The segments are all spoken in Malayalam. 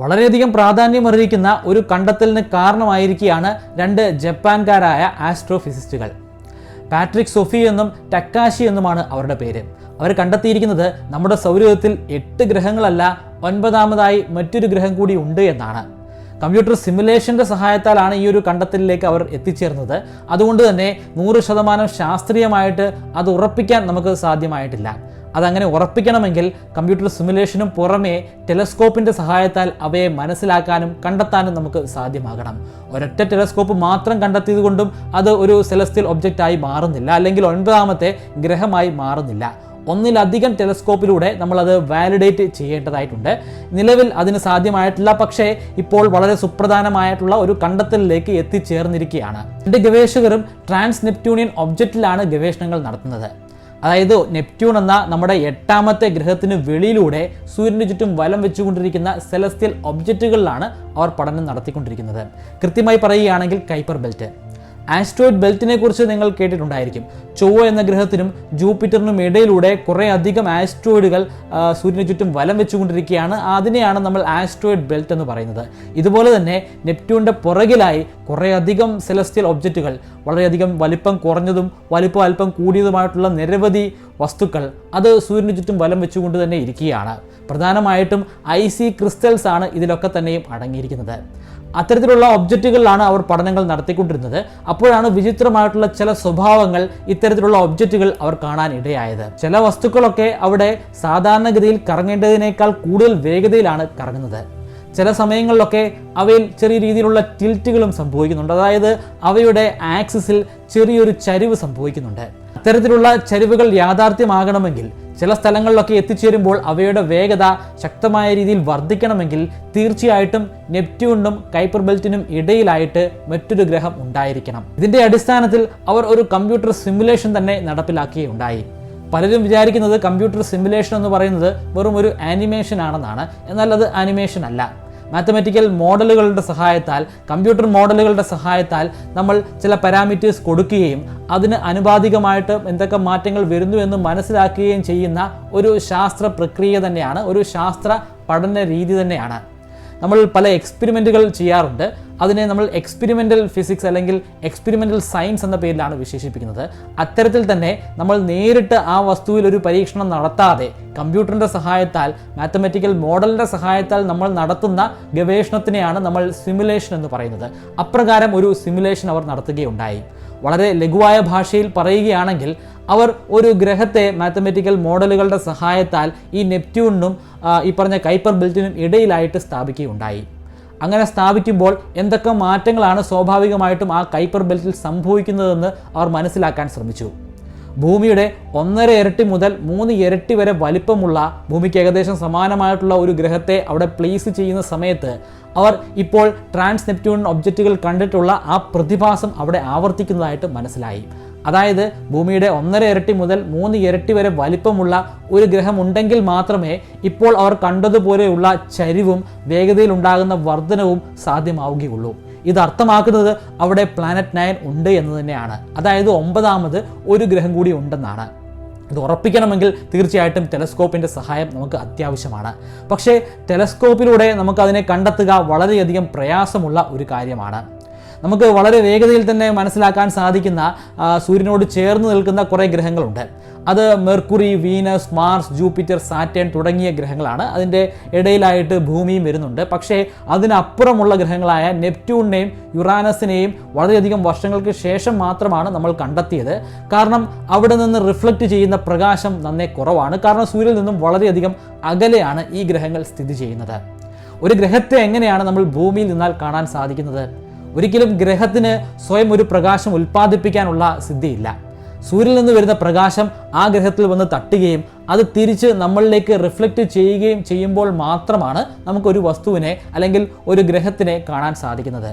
വളരെയധികം പ്രാധാന്യം അറിയിക്കുന്ന ഒരു കണ്ടെത്തലിന് കാരണമായിരിക്കുകയാണ് രണ്ട് ജപ്പാൻകാരായ ആസ്ട്രോഫിസിസ്റ്റുകൾ. പാട്രിക് സൊഫി എന്നും ടക്കാശി എന്നുമാണ് അവരുടെ പേര്. അവർ കണ്ടെത്തിയിരിക്കുന്നത് നമ്മുടെ സൗരയൂഥത്തിൽ എട്ട് ഗ്രഹങ്ങളല്ല ഒൻപതാമതായി മറ്റൊരു ഗ്രഹം കൂടി ഉണ്ട് എന്നാണ്. കമ്പ്യൂട്ടർ സിമുലേഷന്റെ സഹായത്താലാണ് ഈ ഒരു കണ്ടെത്തലിലേക്ക് അവർ എത്തിച്ചേർന്നത്. അതുകൊണ്ട് തന്നെ നൂറ് ശതമാനം ശാസ്ത്രീയമായിട്ട് അത് ഉറപ്പിക്കാൻ നമുക്ക് സാധ്യമായിട്ടില്ല. അതങ്ങനെ ഉറപ്പിക്കണമെങ്കിൽ കമ്പ്യൂട്ടർ സിമുലേഷനും പുറമേ ടെലസ്കോപ്പിന്റെ സഹായത്താൽ അവയെ മനസ്സിലാക്കാനും കണ്ടെത്താനും നമുക്ക് സാധ്യമാകണം. ഒരൊറ്റ ടെലസ്കോപ്പ് മാത്രം കണ്ടെത്തിയത് കൊണ്ടും അത് ഒരു സെലസ്റ്റിയൽ ഒബ്ജക്റ്റായി മാറുന്നില്ല അല്ലെങ്കിൽ ഒൻപതാമത്തെ ഗ്രഹമായി മാറുന്നില്ല. ഒന്നിലധികം ടെലസ്കോപ്പിലൂടെ നമ്മളത് വാലിഡേറ്റ് ചെയ്യേണ്ടതായിട്ടുണ്ട്. നിലവിൽ അതിന് സാധ്യമായിട്ടില്ല പക്ഷേ ഇപ്പോൾ വളരെ സുപ്രധാനമായിട്ടുള്ള ഒരു കണ്ടെത്തലിലേക്ക് എത്തിച്ചേർന്നിരിക്കുകയാണ്. രണ്ട് ഗവേഷകരും ട്രാൻസ് നെപ്റ്റ്യൂണിയൻ ഒബ്ജക്റ്റിലാണ് ഗവേഷണങ്ങൾ നടത്തുന്നത്. അതായത് നെപ്റ്റ്യൂൺ എന്ന നമ്മുടെ എട്ടാമത്തെ ഗ്രഹത്തിന് വെളിയിലൂടെ സൂര്യന് ചുറ്റും വലം വെച്ചുകൊണ്ടിരിക്കുന്ന സെലസ്റ്റിയൽ ഒബ്ജക്റ്റുകളിലാണ് അവർ പഠനം നടത്തിക്കൊണ്ടിരിക്കുന്നത്. കൃത്യമായി പറയുകയാണെങ്കിൽ കൈപ്പർ ബെൽറ്റ് ആസ്ട്രോയിഡ് ബെൽറ്റിനെ കുറിച്ച് നിങ്ങൾ കേട്ടിട്ടുണ്ടായിരിക്കും. ചൊവ്വ എന്ന ഗ്രഹത്തിനും ജൂപ്പിറ്ററിനും ഇടയിലൂടെ കുറേ അധികം ആസ്ട്രോയിഡുകൾ സൂര്യന് ചുറ്റും വലം വെച്ചുകൊണ്ടിരിക്കുകയാണ്. അതിനെയാണ് നമ്മൾ ആസ്ട്രോയിഡ് ബെൽറ്റ് എന്ന് പറയുന്നത്. ഇതുപോലെ തന്നെ നെപ്റ്റ്യൂണിന്റെ പുറകിലായി കുറേ അധികം സെലസ്റ്റിയൽ ഒബ്ജക്റ്റുകൾ വളരെയധികം വലിപ്പം കുറഞ്ഞതും വലിപ്പം അല്പം കൂടിയതുമായിട്ടുള്ള നിരവധി വസ്തുക്കൾ അത് സൂര്യന് ചുറ്റും വലം വെച്ചുകൊണ്ട് തന്നെ ഇരിക്കുകയാണ്. പ്രധാനമായിട്ടും ഐ സി ക്രിസ്റ്റൽസ് ആണ് ഇതിലൊക്കെ തന്നെയും അടങ്ങിയിരിക്കുന്നത്. അത്തരത്തിലുള്ള ഒബ്ജക്റ്റുകളിലാണ് അവർ പഠനങ്ങൾ നടത്തിക്കൊണ്ടിരുന്നത്. അപ്പോഴാണ് വിചിത്രമായിട്ടുള്ള ചില സ്വഭാവങ്ങൾ ഇത്തരത്തിലുള്ള ഒബ്ജക്റ്റുകൾ അവർ കാണാൻ ഇടയായത്. ചില വസ്തുക്കളൊക്കെ അവിടെ സാധാരണഗതിയിൽ കറങ്ങേണ്ടതിനേക്കാൾ കൂടുതൽ വേഗതയിലാണ് കറങ്ങുന്നത്. ചില സമയങ്ങളിലൊക്കെ അവയിൽ ചെറിയ രീതിയിലുള്ള ടിൽറ്റുകളും സംഭവിക്കുന്നുണ്ട്. അതായത് അവയുടെ ആക്സിസിൽ ചെറിയൊരു ചരിവ് സംഭവിക്കുന്നുണ്ട്. അത്തരത്തിലുള്ള ചരിവുകൾ യാഥാർത്ഥ്യമാകണമെങ്കിൽ ചില സ്ഥലങ്ങളിലൊക്കെ എത്തിച്ചേരുമ്പോൾ അവയുടെ വേഗത ശക്തമായ രീതിയിൽ വർദ്ധിക്കണമെങ്കിൽ തീർച്ചയായിട്ടും നെപ്റ്റ്യൂണിനും കൈപ്പർ ബെൽറ്റിനും ഇടയിലായിട്ട് മറ്റൊരു ഗ്രഹം ഉണ്ടായിരിക്കണം. ഇതിന്റെ അടിസ്ഥാനത്തിൽ അവർ ഒരു കമ്പ്യൂട്ടർ സിമുലേഷൻ തന്നെ നടപ്പിലാക്കുകയുണ്ടായി പലരും വിചാരിക്കുന്നത് കമ്പ്യൂട്ടർ സിമുലേഷൻ എന്ന് പറയുന്നത് വെറും ഒരു ആനിമേഷൻ ആണെന്നാണ് എന്നാൽ അത് ആനിമേഷൻ അല്ല മാത്തമാറ്റിക്കൽ മോഡലുകളുടെ സഹായത്താൽ കമ്പ്യൂട്ടർ മോഡലുകളുടെ സഹായത്താൽ നമ്മൾ ചില പാരാമീറ്റേഴ്സ് കൊടുക്കുകയും അതിന് അനുപാതികമായിട്ട് എന്തൊക്കെ മാറ്റങ്ങൾ വരുന്നു എന്ന് മനസ്സിലാക്കുകയും ചെയ്യുന്ന ഒരു ശാസ്ത്ര പ്രക്രിയ തന്നെയാണ് ഒരു ശാസ്ത്ര പഠന രീതി തന്നെയാണ്. നമ്മൾ പല എക്സ്പെരിമെന്റുകൾ ചെയ്യാറുണ്ട്. അതിനെ നമ്മൾ എക്സ്പെരിമെന്റൽ ഫിസിക്സ് അല്ലെങ്കിൽ എക്സ്പെരിമെന്റൽ സയൻസ് എന്ന പേരിലാണ് വിശേഷിപ്പിക്കുന്നത്. അത്തരത്തിൽ തന്നെ നമ്മൾ നേരിട്ട് ആ വസ്തുവിൽ ഒരു പരീക്ഷണം നടത്താതെ കമ്പ്യൂട്ടറിന്റെ സഹായത്താൽ മാത്തമെറ്റിക്കൽ മോഡലിന്റെ സഹായത്താൽ നമ്മൾ നടത്തുന്ന ഗവേഷണത്തിനെയാണ് നമ്മൾ സിമുലേഷൻ എന്ന് പറയുന്നത്. അപ്രകാരം ഒരു സിമുലേഷൻ അവർ നടത്തുകയുണ്ടായി. വളരെ ലഘുവായ ഭാഷയിൽ പറയുകയാണെങ്കിൽ അവർ ഒരു ഗ്രഹത്തെ മാത്തമെറ്റിക്കൽ മോഡലുകളുടെ സഹായത്താൽ ഈ നെപ്റ്റ്യൂണിനും ഈ പറഞ്ഞ കൈപ്പർ ബെൽറ്റിനും ഇടയിലായിട്ട് സ്ഥാപിക്കുകയുണ്ടായി. അങ്ങനെ സ്ഥാപിക്കുമ്പോൾ എന്തൊക്കെ മാറ്റങ്ങളാണ് സ്വാഭാവികമായിട്ടും ആ കൈപ്പർ ബെൽറ്റിൽ സംഭവിക്കുന്നതെന്ന് അവർ മനസ്സിലാക്കാൻ ശ്രമിച്ചു. ഭൂമിയുടെ ഒന്നര ഇരട്ടി മുതൽ മൂന്ന് ഇരട്ടി വരെ വലിപ്പമുള്ള ഭൂമിക്ക് ഏകദേശം സമാനമായിട്ടുള്ള ഒരു ഗ്രഹത്തെ അവിടെ പ്ലേസ് ചെയ്യുന്ന സമയത്ത് അവർ ഇപ്പോൾ ട്രാൻസ് നെപ്റ്റ്യൂൺ ഒബ്ജക്റ്റുകൾ കണ്ടിട്ടുള്ള ആ പ്രതിഭാസം അവിടെ ആവർത്തിക്കുന്നതായിട്ട് മനസ്സിലായി. അതായത് ഭൂമിയുടെ ഒന്നര ഇരട്ടി മുതൽ മൂന്ന് ഇരട്ടി വരെ വലിപ്പമുള്ള ഒരു ഗ്രഹം ഉണ്ടെങ്കിൽ മാത്രമേ ഇപ്പോൾ അവർ കണ്ടതുപോലെയുള്ള ചരിവും വേഗതയിൽ ഉണ്ടാകുന്ന വർധനവും സാധ്യമാവുകയുള്ളൂ. ഇത് അർത്ഥമാക്കുന്നത് അവിടെ പ്ലാനറ്റ് നയൻ ഉണ്ട് എന്ന് തന്നെയാണ്. അതായത് ഒമ്പതാമത് ഒരു ഗ്രഹം കൂടി ഉണ്ടെന്നാണ്. ഇത് ഉറപ്പിക്കണമെങ്കിൽ തീർച്ചയായിട്ടും ടെലസ്കോപ്പിന്റെ സഹായം നമുക്ക് അത്യാവശ്യമാണ്. പക്ഷേ ടെലസ്കോപ്പിലൂടെ നമുക്ക് അതിനെ കണ്ടെത്തുക വളരെയധികം പ്രയാസമുള്ള ഒരു കാര്യമാണ്. നമുക്ക് വളരെ വേഗതയിൽ തന്നെ മനസ്സിലാക്കാൻ സാധിക്കുന്ന സൂര്യനോട് ചേർന്ന് നിൽക്കുന്ന കുറേ ഗ്രഹങ്ങളുണ്ട്. അത് Mercury Venus Mars Jupiter Saturn തുടങ്ങിയ ഗ്രഹങ്ങളാണ്. അതിന്റെ ഇടയിലായിട്ട് ഭൂമിയും വരുന്നുണ്ട്. പക്ഷേ അതിനപ്പുറമുള്ള ഗ്രഹങ്ങളായ നെപ്റ്റ്യൂണിനെയും യുറാനസിനെയും വളരെയധികം വർഷങ്ങൾക്ക് ശേഷം മാത്രമാണ് നമ്മൾ കണ്ടെത്തിയത്. കാരണം അവിടെ നിന്ന് റിഫ്ലക്റ്റ് ചെയ്യുന്ന പ്രകാശം നന്നേ കുറവാണ്. കാരണം സൂര്യനിൽ നിന്നും വളരെയധികം അകലെയാണ് ഈ ഗ്രഹങ്ങൾ സ്ഥിതി ചെയ്യുന്നത്. ഒരു ഗ്രഹത്തെ എങ്ങനെയാണ് നമ്മൾ ഭൂമിയിൽ നിന്നാൽ കാണാൻ സാധിക്കുന്നത്? ഒരിക്കലും ഗ്രഹത്തിന് സ്വയം ഒരു പ്രകാശം ഉൽപ്പാദിപ്പിക്കാനുള്ള സിദ്ധിയില്ല. സൂര്യനിൽ നിന്ന് വരുന്ന പ്രകാശം ആ ഗ്രഹത്തിൽ വന്ന് തട്ടുകയും അത് തിരിച്ച് നമ്മളിലേക്ക് റിഫ്ലക്റ്റ് ചെയ്യുകയും ചെയ്യുമ്പോൾ മാത്രമാണ് നമുക്കൊരു വസ്തുവിനെ അല്ലെങ്കിൽ ഒരു ഗ്രഹത്തിനെ കാണാൻ സാധിക്കുന്നത്.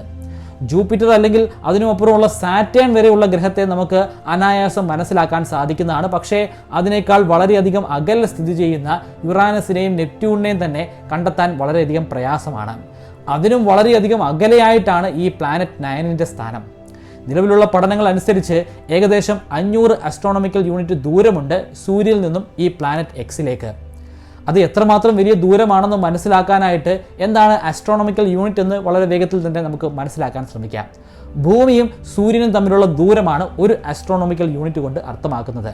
ജൂപ്പിറ്റർ അല്ലെങ്കിൽ അതിനുമപ്പുറമുള്ള സാറ്റേൺ വരെയുള്ള ഗ്രഹത്തെ നമുക്ക് അനായാസം മനസ്സിലാക്കാൻ സാധിക്കുന്നതാണ്. പക്ഷേ അതിനേക്കാൾ വളരെയധികം അകലെ സ്ഥിതി ചെയ്യുന്ന യുറാനസിനെയും നെപ്റ്റ്യൂണിനെയും തന്നെ കണ്ടെത്താൻ വളരെയധികം പ്രയാസമാണ്. അതിനും വളരെയധികം അകലെയായിട്ടാണ് ഈ പ്ലാനറ്റ് നയനിന്റെ സ്ഥാനം. നിലവിലുള്ള പഠനങ്ങൾ അനുസരിച്ച് ഏകദേശം അഞ്ഞൂറ് അസ്ട്രോണമിക്കൽ യൂണിറ്റ് ദൂരമുണ്ട് സൂര്യനിൽ നിന്നും ഈ പ്ലാനറ്റ് എക്സിലേക്ക് അത് എത്രമാത്രം വലിയ ദൂരമാണെന്ന് മനസ്സിലാക്കാനായിട്ട് എന്താണ് അസ്ട്രോണമിക്കൽ യൂണിറ്റ് എന്ന് വളരെ വേഗത്തിൽ തന്നെ നമുക്ക് മനസ്സിലാക്കാൻ ശ്രമിക്കാം. ഭൂമിയും സൂര്യനും തമ്മിലുള്ള ദൂരമാണ് ഒരു അസ്ട്രോണമിക്കൽ യൂണിറ്റ് കൊണ്ട് അർത്ഥമാക്കുന്നത്.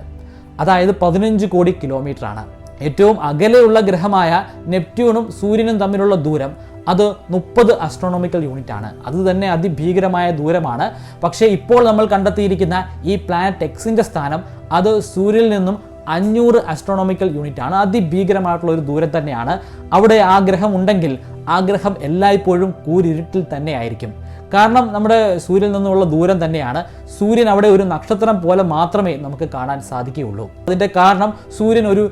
അതായത് പതിനഞ്ച് കോടി കിലോമീറ്റർ ആണ്. ഏറ്റവും അകലെയുള്ള ഗ്രഹമായ നെപ്റ്റ്യൂണും സൂര്യനും തമ്മിലുള്ള ദൂരം അത് മുപ്പത് അസ്ട്രോണോമിക്കൽ യൂണിറ്റ് ആണ്. അത് തന്നെ അതിഭീകരമായ ദൂരമാണ്. പക്ഷേ ഇപ്പോൾ നമ്മൾ കണ്ടെത്തിയിരിക്കുന്ന ഈ പ്ലാനറ്റ് എക്സിന്റെ സ്ഥാനം അത് സൂര്യനിൽ നിന്നും അഞ്ഞൂറ് അസ്ട്രോണോമിക്കൽ യൂണിറ്റ് ആണ്. അതിഭീകരമായിട്ടുള്ള ഒരു ദൂരം തന്നെയാണ്. അവിടെ ആ ഗ്രഹം ഉണ്ടെങ്കിൽ ആ ഗ്രഹം എല്ലായ്പ്പോഴും കൂരിരുട്ടിൽ തന്നെയായിരിക്കും കാരണം നമ്മുടെ സൂര്യനിൽ നിന്നുള്ള ദൂരം തന്നെയാണ്. സൂര്യൻ അവിടെ ഒരു നക്ഷത്രം പോലെ മാത്രമേ നമുക്ക് കാണാൻ സാധിക്കുകയുള്ളൂ. അതിന്റെ കാരണം സൂര്യൻ ഒരു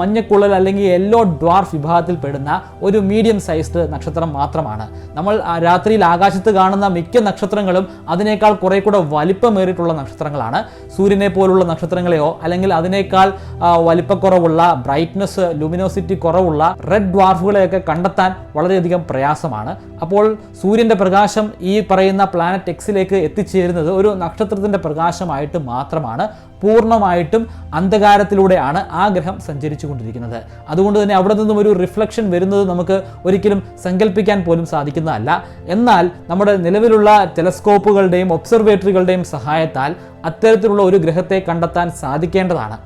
മഞ്ഞക്കുള്ളൽ അല്ലെങ്കിൽ യെല്ലോ ഡ്വാർഫ് വിഭാഗത്തിൽ പെടുന്ന ഒരു മീഡിയം സൈസ്ഡ് നക്ഷത്രം മാത്രമാണ്. നമ്മൾ രാത്രിയിൽ ആകാശത്ത് കാണുന്ന മിക്ക നക്ഷത്രങ്ങളും അതിനേക്കാൾ കുറെ കൂടെ വലിപ്പമേറിയിട്ടുള്ള നക്ഷത്രങ്ങളാണ്. സൂര്യനെ പോലുള്ള നക്ഷത്രങ്ങളെയോ അല്ലെങ്കിൽ അതിനേക്കാൾ വലിപ്പക്കുറവുള്ള ബ്രൈറ്റ്നസ് ലുമിനോസിറ്റി കുറവുള്ള റെഡ് ഡ്വാർഫുകളെയൊക്കെ കണ്ടെത്താൻ വളരെയധികം പ്രയാസമാണ്. അപ്പോൾ സൂര്യന്റെ പ്രകാശം ഈ പറയുന്ന പ്ലാനറ്റ് എക്സിലേക്ക് എത്തിച്ചേരുന്നത് ഒരു നക്ഷത്രത്തിന്റെ പ്രകാശമായിട്ട് മാത്രമാണ് പൂർണമായിട്ടും അന്ധകാരത്തിലൂടെയാണ് ആ ഗ്രഹം സഞ്ചരിച്ചു കൊണ്ടിരിക്കുന്നത് അതുകൊണ്ട് തന്നെ അവിടെ നിന്നും ഒരു റിഫ്ലക്ഷൻ വരുന്നത് നമുക്ക് ഒരിക്കലും സങ്കല്പിക്കാൻ പോലും സാധിക്കുന്നതല്ല. എന്നാൽ നമ്മുടെ നിലവിലുള്ള ടെലസ്കോപ്പുകളുടെയും ഒബ്സർവേറ്ററികളുടെയും സഹായത്താൽ അത്തരത്തിലുള്ള ഒരു ഗ്രഹത്തെ കണ്ടെത്താൻ സാധിക്കേണ്ടതാണ്.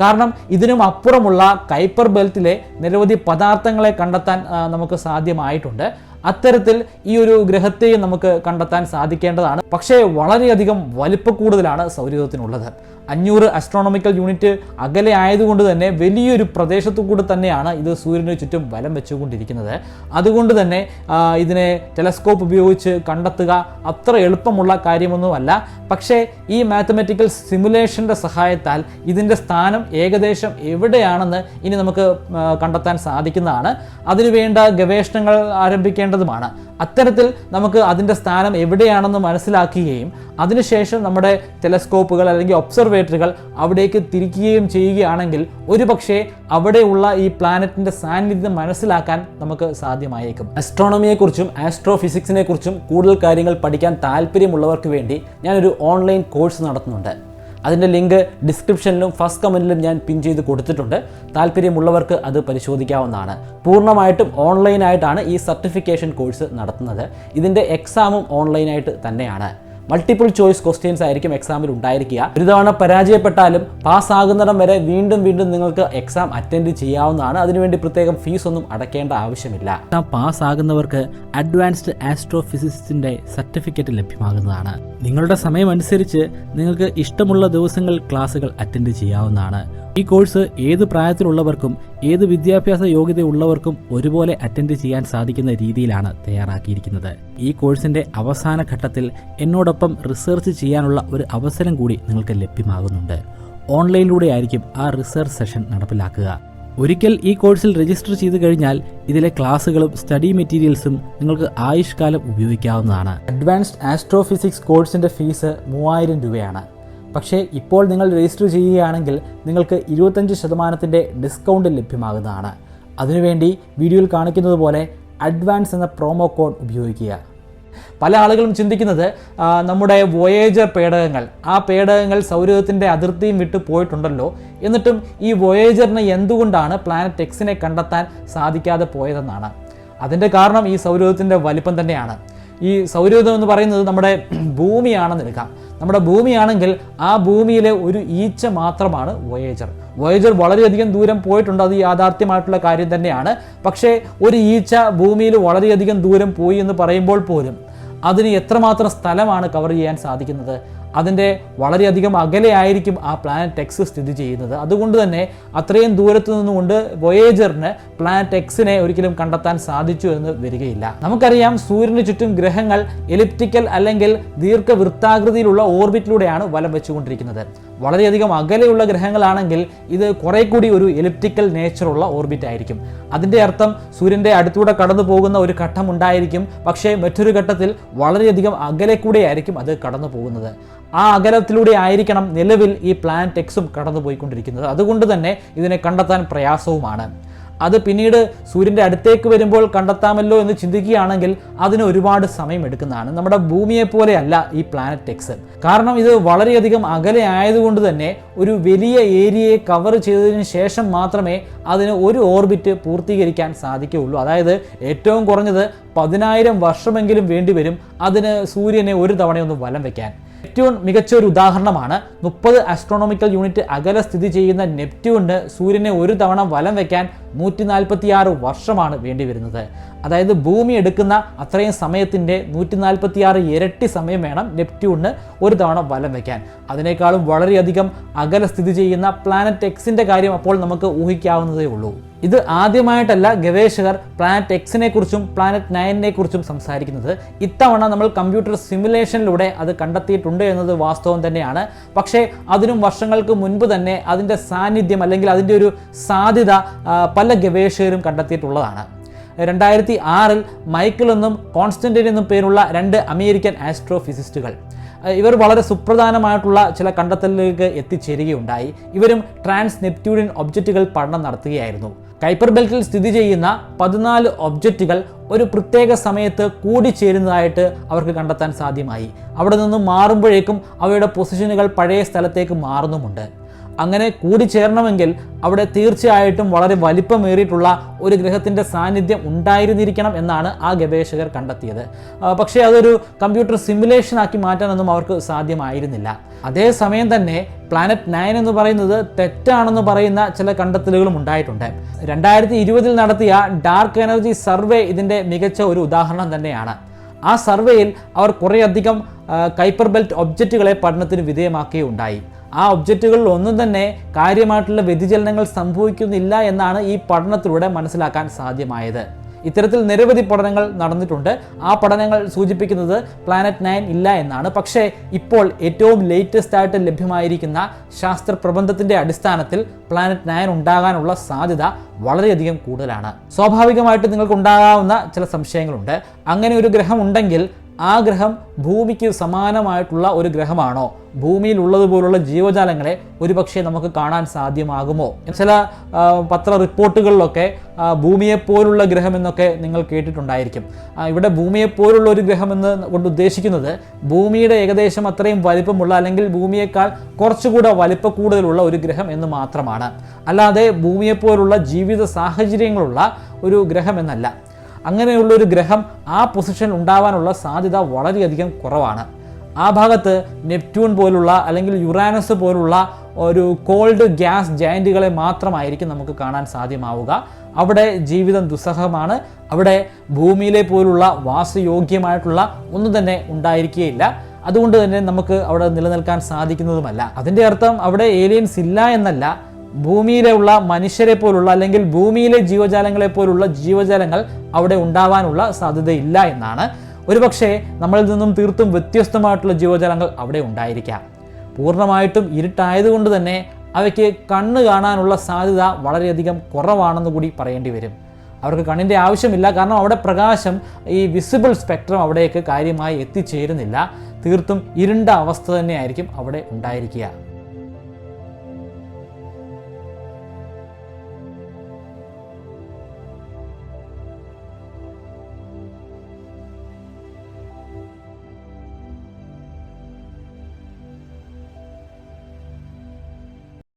കാരണം ഇതിനും അപ്പുറമുള്ള കൈപ്പർ ബെൽറ്റിലെ നിരവധി പദാർത്ഥങ്ങളെ കണ്ടെത്താൻ നമുക്ക് സാധ്യമായിട്ടുണ്ട്. അത്തരത്തിൽ ഈ ഒരു ഗ്രഹത്തെയും നമുക്ക് കണ്ടെത്താൻ സാധിക്കേണ്ടതാണ്. പക്ഷേ വളരെയധികം വലിപ്പ കൂടുതലാണ് സൗരയൂഥത്തിനുള്ളത്. അഞ്ഞൂറ് അസ്ട്രോണമിക്കൽ യൂണിറ്റ് അകലെ ആയതുകൊണ്ട് തന്നെ വലിയൊരു പ്രദേശത്തു കൂടെ തന്നെയാണ് ഇത് സൂര്യന് ചുറ്റും വലം വെച്ചുകൊണ്ടിരിക്കുന്നത്. അതുകൊണ്ട് തന്നെ ഇതിനെ ടെലസ്കോപ്പ് ഉപയോഗിച്ച് കണ്ടെത്തുക അത്ര എളുപ്പമുള്ള കാര്യമൊന്നുമല്ല. പക്ഷേ ഈ മാത്തമെറ്റിക്കൽ സിമുലേഷന്റെ സഹായത്താൽ ഇതിന്റെ സ്ഥാനം ഏകദേശം എവിടെയാണെന്ന് ഇനി നമുക്ക് കണ്ടെത്താൻ സാധിക്കുന്നതാണ്. അതിനുവേണ്ട ഗവേഷണങ്ങൾ ആരംഭിക്കേണ്ടതുമാണ്. അത്തരത്തിൽ നമുക്ക് അതിന്റെ സ്ഥാനം എവിടെയാണെന്ന് മനസ്സിലാക്കുകയും അതിനുശേഷം നമ്മുടെ ടെലസ്കോപ്പുകൾ അല്ലെങ്കിൽ ഒബ്സർവേറ്ററുകൾ അവിടേക്ക് തിരിക്കുകയും ചെയ്യുകയാണെങ്കിൽ ഒരുപക്ഷെ അവിടെയുള്ള ഈ പ്ലാനറ്റിന്റെ സാന്നിധ്യം മനസ്സിലാക്കാൻ നമുക്ക് സാധ്യമായേക്കും. അസ്ട്രോണമിയെക്കുറിച്ചും ആസ്ട്രോഫിസിക്സിനെ കുറിച്ചും കൂടുതൽ കാര്യങ്ങൾ പഠിക്കാൻ താല്പര്യമുള്ളവർക്ക് വേണ്ടി ഞാനൊരു ഓൺലൈൻ കോഴ്സ് നടത്തുന്നുണ്ട്. അതിന്റെ ലിങ്ക് ഡിസ്ക്രിപ്ഷനിലും ഫസ്റ്റ് കമന്റിലും ഞാൻ പിൻ ചെയ്ത് കൊടുത്തിട്ടുണ്ട്. താല്പര്യമുള്ളവർക്ക് അത് പരിശോധിക്കാവുന്നതാണ്. പൂർണമായിട്ടും ഓൺലൈനായിട്ടാണ് ഈ സർട്ടിഫിക്കേഷൻ കോഴ്സ് നടത്തുന്നത്. ഇതിന്റെ എക്സാമും ഓൺലൈനായിട്ട് തന്നെയാണ്. മൾട്ടിപ്പിൾ ചോയ്സ് ക്വസ്റ്റ്യൻസ് ആയിരിക്കും എക്സാമിൽ ഉണ്ടായിരിക്കുക. ഒരു തവണ പരാജയപ്പെട്ടാലും പാസ്സാകുന്നിടം വരെ വീണ്ടും വീണ്ടും നിങ്ങൾക്ക് എക്സാം അറ്റൻഡ് ചെയ്യാവുന്നതാണ്. അതിനുവേണ്ടി പ്രത്യേകം ഫീസ് ഒന്നും അടയ്ക്കേണ്ട ആവശ്യമില്ല. പാസ്സാകുന്നവർക്ക് അഡ്വാൻസ്ഡ് ആസ്ട്രോഫിസിക്സിന്റെ സർട്ടിഫിക്കറ്റ് ലഭ്യമാകുന്നതാണ്. നിങ്ങളുടെ സമയമനുസരിച്ച് നിങ്ങൾക്ക് ഇഷ്ടമുള്ള ദിവസങ്ങൾ ക്ലാസ്സുകൾ അറ്റൻഡ് ചെയ്യാവുന്നതാണ്. ഈ കോഴ്സ് ഏത് പ്രായത്തിലുള്ളവർക്കും ഏത് വിദ്യാഭ്യാസ യോഗ്യതയുള്ളവർക്കും ഒരുപോലെ അറ്റൻഡ് ചെയ്യാൻ സാധിക്കുന്ന രീതിയിലാണ് തയ്യാറാക്കിയിരിക്കുന്നത്. ഈ കോഴ്സിന്റെ അവസാന ഘട്ടത്തിൽ എന്നോടൊപ്പം റിസർച്ച് ചെയ്യാനുള്ള ഒരു അവസരം കൂടി നിങ്ങൾക്ക് ലഭ്യമാകുന്നുണ്ട്. ഓൺലൈനിലൂടെ ആയിരിക്കും ആ റിസർച്ച് സെഷൻ നടപ്പിലാക്കുക. ഒരിക്കൽ ഈ കോഴ്സിൽ രജിസ്റ്റർ ചെയ്തു കഴിഞ്ഞാൽ ഇതിലെ ക്ലാസ്സുകളും സ്റ്റഡി മെറ്റീരിയൽസും നിങ്ങൾക്ക് ആയുഷ്കാലം ഉപയോഗിക്കാവുന്നതാണ്. അഡ്വാൻസ്ഡ് ആസ്ട്രോഫിസിക്സ് കോഴ്സിന്റെ ഫീസ് മൂവായിരം രൂപയാണ്. പക്ഷേ ഇപ്പോൾ നിങ്ങൾ രജിസ്റ്റർ ചെയ്യുകയാണെങ്കിൽ നിങ്ങൾക്ക് ഇരുപത്തഞ്ച് ശതമാനത്തിന്റെ ഡിസ്കൗണ്ട് ലഭ്യമാകുന്നതാണ്. അതിനുവേണ്ടി വീഡിയോയിൽ കാണിക്കുന്നത് പോലെ അഡ്വാൻസ് എന്ന പ്രോമോ കോഡ് ഉപയോഗിക്കുക. പല ആളുകളും ചിന്തിക്കുന്നത് നമ്മുടെ വോയേജർ പേടകങ്ങൾ ആ പേടകങ്ങൾ സൗരത്തിന്റെ അതിർത്തിയും വിട്ട് പോയിട്ടുണ്ടല്ലോ. എന്നിട്ടും ഈ വോയേജറിന് എന്തുകൊണ്ടാണ് പ്ലാനറ്റ് എക്സിനെ കണ്ടെത്താൻ സാധിക്കാതെ പോയതെന്നാണ്. അതിന്റെ കാരണം ഈ സൗരത്തിന്റെ വലിപ്പം തന്നെയാണ്. ഈ സൗരയൂഥം എന്ന് പറയുന്നത് നമ്മുടെ ഭൂമിയാണെന്ന് എടുക്കാം. നമ്മുടെ ഭൂമിയാണെങ്കിൽ ആ ഭൂമിയിലെ ഒരു ഈച്ച മാത്രമാണ് വോയേജർ വോയേജർ വളരെയധികം ദൂരം പോയിട്ടുണ്ട് അത് യാഥാർത്ഥ്യമായിട്ടുള്ള കാര്യം തന്നെയാണ്. പക്ഷേ ഒരു ഈച്ച ഭൂമിയിൽ വളരെയധികം ദൂരം പോയി എന്ന് പറയുമ്പോൾ പോലും അതിന് എത്രമാത്രം സ്ഥലമാണ് കവർ ചെയ്യാൻ സാധിക്കുന്നത്? അതിന്റെ വളരെയധികം അകലെയായിരിക്കും ആ പ്ലാനറ്റ് എക്സ് സ്ഥിതി ചെയ്യുന്നത്. അതുകൊണ്ട് തന്നെ അത്രയും ദൂരത്തു നിന്നുകൊണ്ട് വൊയേജറിന് പ്ലാനറ്റ് എക്സിനെ ഒരിക്കലും കണ്ടെത്താൻ സാധിച്ചു എന്ന് വരികയില്ല. നമുക്കറിയാം സൂര്യന് ചുറ്റും ഗ്രഹങ്ങൾ എലിപ്റ്റിക്കൽ അല്ലെങ്കിൽ ദീർഘവൃത്താകൃതിയിലുള്ള ഓർബിറ്റിലൂടെയാണ് വലം വെച്ചുകൊണ്ടിരിക്കുന്നത്. വളരെയധികം അകലെയുള്ള ഗ്രഹങ്ങളാണെങ്കിൽ ഇത് കുറെ കൂടി ഒരു എലിപ്റ്റിക്കൽ നേച്ചറുള്ള ഓർബിറ്റ് ആയിരിക്കും. അതിന്റെ അർത്ഥം സൂര്യന്റെ അടുത്തൂടെ കടന്നു പോകുന്ന ഒരു ഘട്ടം ഉണ്ടായിരിക്കും. പക്ഷേ മറ്റൊരു ഘട്ടത്തിൽ വളരെയധികം അകലെ കൂടെ ആയിരിക്കും അത് കടന്നു പോകുന്നത്. ആ അകലത്തിലൂടെ ആയിരിക്കണം നിലവിൽ ഈ പ്ലാനറ്റ് എക്സും കടന്നു പോയിക്കൊണ്ടിരിക്കുന്നത് അതുകൊണ്ട് തന്നെ ഇതിനെ കണ്ടെത്താൻ പ്രയാസവുമാണ്. അത് പിന്നീട് സൂര്യന്റെ അടുത്തേക്ക് വരുമ്പോൾ കണ്ടെത്താമല്ലോ എന്ന് ചിന്തിക്കുകയാണെങ്കിൽ അതിന് ഒരുപാട് സമയം എടുക്കുന്നതാണ് നമ്മുടെ ഭൂമിയെ പോലെയല്ല ഈ പ്ലാനറ്റ് എക്സ് കാരണം ഇത് വളരെയധികം അകലെ ആയതുകൊണ്ട് തന്നെ ഒരു വലിയ ഏരിയയെ കവർ ചെയ്തതിന് ശേഷം മാത്രമേ അതിന് ഒരു ഓർബിറ്റ് പൂർത്തീകരിക്കാൻ സാധിക്കുകയുള്ളൂ. അതായത് ഏറ്റവും കുറഞ്ഞത് പതിനായിരം വർഷമെങ്കിലും വേണ്ടിവരും അതിന് സൂര്യനെ ഒരു തവണയൊന്നും വലം വയ്ക്കാൻ നെപ്റ്റ്യൂൺ മികച്ച ഒരു ഉദാഹരണമാണ്. മുപ്പത് ആസ്ട്രോണോമിക്കൽ യൂണിറ്റ് അകലെ സ്ഥിതി ചെയ്യുന്ന നെപ്റ്റ്യൂണിന് സൂര്യനെ ഒരു തവണ വലം വയ്ക്കാൻ നൂറ്റി നാൽപ്പത്തി ആറ് വർഷമാണ് വേണ്ടി വരുന്നത് അതായത് ഭൂമി എടുക്കുന്ന അത്രയും സമയത്തിന്റെ നൂറ്റി നാൽപ്പത്തി ആറ് ഇരട്ടി സമയം വേണം നെപ്റ്റ്യൂണിന് ഒരു തവണ വലം വയ്ക്കാൻ അതിനേക്കാളും വളരെയധികം അകലെ സ്ഥിതി ചെയ്യുന്ന പ്ലാനറ്റ് എക്സിന്റെ കാര്യം അപ്പോൾ നമുക്ക് ഊഹിക്കാവുന്നതേ ഉള്ളൂ. ഇത് ആദ്യമായിട്ടല്ല ഗവേഷകർ പ്ലാനറ്റ് എക്സിനെ കുറിച്ചും പ്ലാനറ്റ് നയനിനെ കുറിച്ചും സംസാരിക്കുന്നത്. ഇത്തവണ നമ്മൾ കമ്പ്യൂട്ടർ സിമുലേഷനിലൂടെ അത് കണ്ടെത്തിയിട്ടുണ്ട് എന്നത് വാസ്തവം തന്നെയാണ്. പക്ഷേ അതിനും വർഷങ്ങൾക്ക് മുൻപ് തന്നെ അതിന്റെ സാന്നിധ്യം അല്ലെങ്കിൽ അതിന്റെ ഒരു സാധ്യത പല ഗവേഷകരും കണ്ടെത്തിയിട്ടുള്ളതാണ്. രണ്ടായിരത്തി ആറിൽ മൈക്കിൾ എന്നും കോൺസ്റ്റന്റിൻ എന്നും പേരുള്ള രണ്ട് അമേരിക്കൻ ആസ്ട്രോഫിസിസ്റ്റുകൾ ഇവർ വളരെ സുപ്രധാനമായിട്ടുള്ള ചില കണ്ടെത്തലിലേക്ക് എത്തിച്ചേരുകയുണ്ടായി. ഇവരും ട്രാൻസ് നെപ്റ്റ്യൂണിയൻ ഒബ്ജക്റ്റുകൾ പഠനം നടത്തുകയായിരുന്നു. കൈപ്പർ ബെൽറ്റിൽ സ്ഥിതി ചെയ്യുന്ന പതിനാല് ഒബ്ജക്റ്റുകൾ ഒരു പ്രത്യേക സമയത്ത് കൂടിച്ചേരുന്നതായിട്ട് അവർക്ക് കണ്ടെത്താൻ സാധ്യമായി. അവിടെ നിന്നും മാറുമ്പോഴേക്കും അവയുടെ പൊസിഷനുകൾ പഴയ സ്ഥലത്തേക്ക് മാറുന്നുമുണ്ട്. അങ്ങനെ കൂടിച്ചേരണമെങ്കിൽ അവിടെ തീർച്ചയായിട്ടും വളരെ വലിപ്പമേറിയിട്ടുള്ള ഒരു ഗ്രഹത്തിന്റെ സാന്നിധ്യം ഉണ്ടായിരുന്നിരിക്കണം എന്നാണ് ആ ഗവേഷകർ കണ്ടെത്തിയത്. പക്ഷേ അതൊരു കമ്പ്യൂട്ടർ സിമുലേഷൻ ആക്കി മാറ്റാനൊന്നും അവർക്ക് സാധ്യമായിരുന്നില്ല. അതേസമയം തന്നെ പ്ലാനറ്റ് നയൻ എന്ന് പറയുന്നത് തെറ്റാണെന്ന് പറയുന്ന ചില കണ്ടെത്തലുകളും ഉണ്ടായിട്ടുണ്ട്. രണ്ടായിരത്തി ഇരുപതിൽ നടത്തിയ ഡാർക്ക് എനർജി സർവേ ഇതിന്റെ മികച്ച ഒരു ഉദാഹരണം തന്നെയാണ്. ആ സർവേയിൽ അവർ കുറേയധികം കൈപ്പർ ബെൽറ്റ് ഒബ്ജക്റ്റുകളെ പഠനത്തിന് വിധേയമാക്കുകയുണ്ടായി ആ ഒബ്ജക്റ്റുകളിൽ ഒന്നും തന്നെ കാര്യമായിട്ടുള്ള വ്യതിചലനങ്ങൾ സംഭവിക്കുന്നില്ല എന്നാണ് ഈ പഠനത്തിലൂടെ മനസ്സിലാക്കാൻ സാധ്യമായത്. ഇത്തരത്തിൽ നിരവധി പഠനങ്ങൾ നടന്നിട്ടുണ്ട്. ആ പഠനങ്ങൾ സൂചിപ്പിക്കുന്നത് പ്ലാനറ്റ് നയൻ ഇല്ല എന്നാണ്. പക്ഷേ ഇപ്പോൾ ഏറ്റവും ലേറ്റസ്റ്റ് ആയിട്ട് ലഭ്യമായിരിക്കുന്ന ശാസ്ത്ര പ്രബന്ധത്തിന്റെ അടിസ്ഥാനത്തിൽ പ്ലാനറ്റ് നയൻ ഉണ്ടാകാനുള്ള സാധ്യത വളരെയധികം കൂടുതലാണ്. സ്വാഭാവികമായിട്ട് നിങ്ങൾക്ക് ഉണ്ടാകാവുന്ന ചില സംശയങ്ങളുണ്ട്. അങ്ങനെ ഒരു ഗ്രഹം ഉണ്ടെങ്കിൽ ആ ഗ്രഹം ഭൂമിക്ക് സമാനമായിട്ടുള്ള ഒരു ഗ്രഹമാണോ? ഭൂമിയിൽ ഉള്ളതുപോലുള്ള ജീവജാലങ്ങളെ ഒരുപക്ഷെ നമുക്ക് കാണാൻ സാധ്യമാകുമോ? ചില പത്ര റിപ്പോർട്ടുകളിലൊക്കെ ഭൂമിയെപ്പോലുള്ള ഗ്രഹം എന്നൊക്കെ നിങ്ങൾ കേട്ടിട്ടുണ്ടായിരിക്കും. ഇവിടെ ഭൂമിയെപ്പോലുള്ള ഒരു ഗ്രഹം എന്ന് കൊണ്ട് ഉദ്ദേശിക്കുന്നത് ഭൂമിയുടെ ഏകദേശം അത്രയും വലിപ്പമുള്ള അല്ലെങ്കിൽ ഭൂമിയേക്കാൾ കുറച്ചുകൂടെ വലിപ്പ കൂടുതലുള്ള ഒരു ഗ്രഹം എന്ന് മാത്രമാണ്. അല്ലാതെ ഭൂമിയെപ്പോലുള്ള ജീവിത സാഹചര്യങ്ങളുള്ള ഒരു ഗ്രഹം എന്നല്ല അങ്ങനെയുള്ള ഒരു ഗ്രഹം ആ പൊസിഷൻ ഉണ്ടാവാനുള്ള സാധ്യത വളരെയധികം കുറവാണ്. ആ ഭാഗത്ത് നെപ്റ്റ്യൂൺ പോലുള്ള അല്ലെങ്കിൽ യുറാനസ് പോലുള്ള ഒരു കോൾഡ് ഗ്യാസ് ജയന്റുകളെ മാത്രമായിരിക്കും നമുക്ക് കാണാൻ സാധ്യമാവുക. അവിടെ ജീവിതം ദുസ്സഹമാണ്. അവിടെ ഭൂമിയിലെ പോലുള്ള വാസയോഗ്യമായിട്ടുള്ള ഒന്നും തന്നെ ഉണ്ടായിരിക്കുകയില്ല അതുകൊണ്ട് തന്നെ നമുക്ക് അവിടെ നിലനിൽക്കാൻ സാധിക്കുന്നതുമല്ല. അതിന്റെ അർത്ഥം അവിടെ ഏലിയൻസ് ഇല്ല എന്നല്ല. ഭൂമിയിലുള്ള മനുഷ്യരെ പോലുള്ള അല്ലെങ്കിൽ ഭൂമിയിലെ ജീവജാലങ്ങളെ പോലുള്ള ജീവജാലങ്ങൾ അവിടെ ഉണ്ടാവാനുള്ള സാധ്യതയില്ല എന്നാണ്. ഒരുപക്ഷെ നമ്മളിൽ നിന്നും തീർത്തും വ്യത്യസ്തമായിട്ടുള്ള ജീവജാലങ്ങൾ അവിടെ ഉണ്ടായിരിക്കാം. പൂർണമായിട്ടും ഇരുട്ടായതുകൊണ്ട് തന്നെ അവയ്ക്ക് കണ്ണ് കാണാനുള്ള സാധ്യത വളരെയധികം കുറവാണെന്ന് കൂടി പറയേണ്ടി വരും. അവർക്ക് കണ്ണിന്റെ ആവശ്യമില്ല. കാരണം അവിടെ പ്രകാശം ഈ വിസിബിൾ സ്പെക്ട്രം അവിടേക്ക് കാര്യമായി എത്തിച്ചേരുന്നില്ല. തീർത്തും ഇരുണ്ട അവസ്ഥ തന്നെയായിരിക്കും അവിടെ ഉണ്ടായിരിക്കുക.